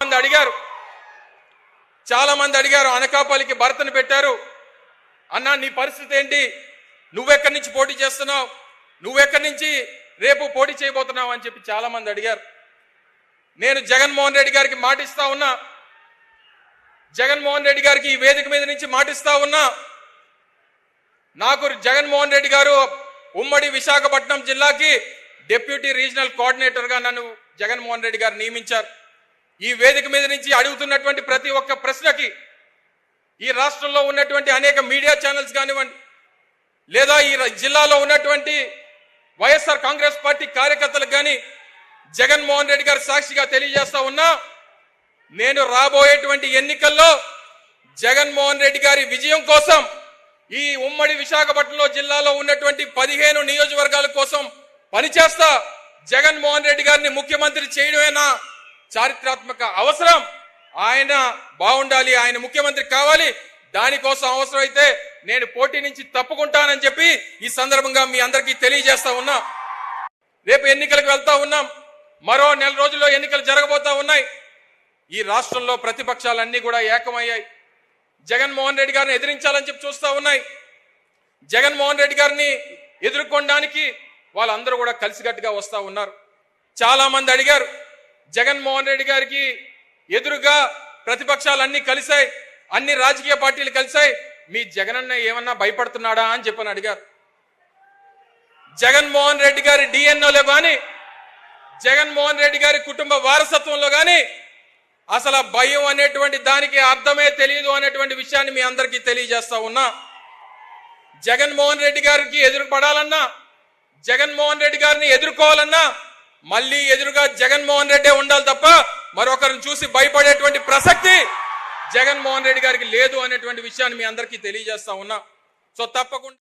మంది అడిగారు. చాలా మంది అడిగారు అనకాపల్లికి భర్తను పెట్టారు. అన్నా నీ పరిస్థితి ఏంటి? నువ్వెక్కడి నుంచి పోటీ చేస్తున్నావు? నువ్వెక్కడి నుంచి రేపు పోటీ చేయబోతున్నావు అని చెప్పి చాలా మంది అడిగారు. నేను జగన్మోహన్ రెడ్డి గారికి మాటిస్తా ఉన్నా. జగన్మోహన్ రెడ్డి గారికి ఈ వేదిక మీద నుంచి మాటిస్తా ఉన్నా. నాకు జగన్మోహన్ రెడ్డి గారు ఉమ్మడి విశాఖపట్నం జిల్లాకి డిప్యూటీ రీజనల్ కోఆర్డినేటర్గా నన్ను జగన్మోహన్ రెడ్డి గారు నియమించారు. ఈ వేదిక మీద నుంచి అడుగుతున్నటువంటి ప్రతి ఒక్క ప్రశ్నకి ఈ రాష్ట్రంలో ఉన్నటువంటి అనేక మీడియా ఛానల్స్ కానివ్వండి లేదా ఈ జిల్లాలో ఉన్నటువంటి వైఎస్ఆర్ కాంగ్రెస్ పార్టీ కార్యకర్తలకు కానీ జగన్మోహన్ రెడ్డి గారు సాక్షిగా తెలియజేస్తా ఉన్నా నేను రాబోయేటువంటి ఎన్నికల్లో జగన్మోహన్ రెడ్డి గారి విజయం కోసం ఈ ఉమ్మడి విశాఖపట్నంలో జిల్లాలో ఉన్నటువంటి పదిహేను నియోజకవర్గాల కోసం పనిచేస్తా జగన్మోహన్ రెడ్డి గారిని ముఖ్యమంత్రి చేయడమేనా చారిత్రాత్మక అవసరం. ఆయన బాగుండాలి ఆయన ముఖ్యమంత్రి కావాలి. దానికోసం అవసరమైతే నేను పోటీ నుంచి తప్పుకుంటానని చెప్పి ఈ సందర్భంగా మీ అందరికీ తెలియజేస్తా ఉన్నా. రేపు ఎన్నికలకు వెళ్తా ఉన్నాం. మరో నెల రోజుల్లో ఎన్నికలు జరగబోతా ఉన్నాయి. ఈ రాష్ట్రంలో ప్రతిపక్షాలన్నీ కూడా ఏకమయ్యాయి. జగన్మోహన్ రెడ్డి గారిని ఎదిరించాలని చెప్పి చూస్తూ ఉన్నాయి. జగన్మోహన్ రెడ్డి గారిని ఎదుర్కొనడానికి వాళ్ళందరూ కూడా కలిసికట్టుగా వస్తూ ఉన్నారు. చాలా మంది అడిగారు జగన్మోహన్ రెడ్డి గారికి ఎదురుగా ప్రతిపక్షాలు అన్ని కలిశాయి అన్ని రాజకీయ పార్టీలు కలిశాయి. మీ జగనన్న ఏమన్నా భయపడుతున్నాడా అని చెప్పని అడిగారు. జగన్మోహన్ రెడ్డి గారి డిఎన్ఓలో కానీ జగన్మోహన్ రెడ్డి గారి కుటుంబ వారసత్వంలో కానీ అసలు భయం అనేటువంటి దానికి అర్థమే తెలియదు అనేటువంటి విషయాన్ని మీ అందరికీ తెలియజేస్తా ఉన్నా. జగన్మోహన్ రెడ్డి గారికి ఎదురుపడాలన్నా జగన్మోహన్ రెడ్డి గారిని ఎదుర్కోవాలన్నా మళ్ళీ ఎదురుగా జగన్మోహన్ రెడ్డే ఉండాలి తప్ప మరొకరిని చూసి భయపడేటువంటి ప్రసక్తి జగన్మోహన్ రెడ్డి గారికి లేదు అనేటువంటి విషయాన్ని మీ అందరికీ తెలియజేస్తా ఉన్నా. సో తప్పకుండా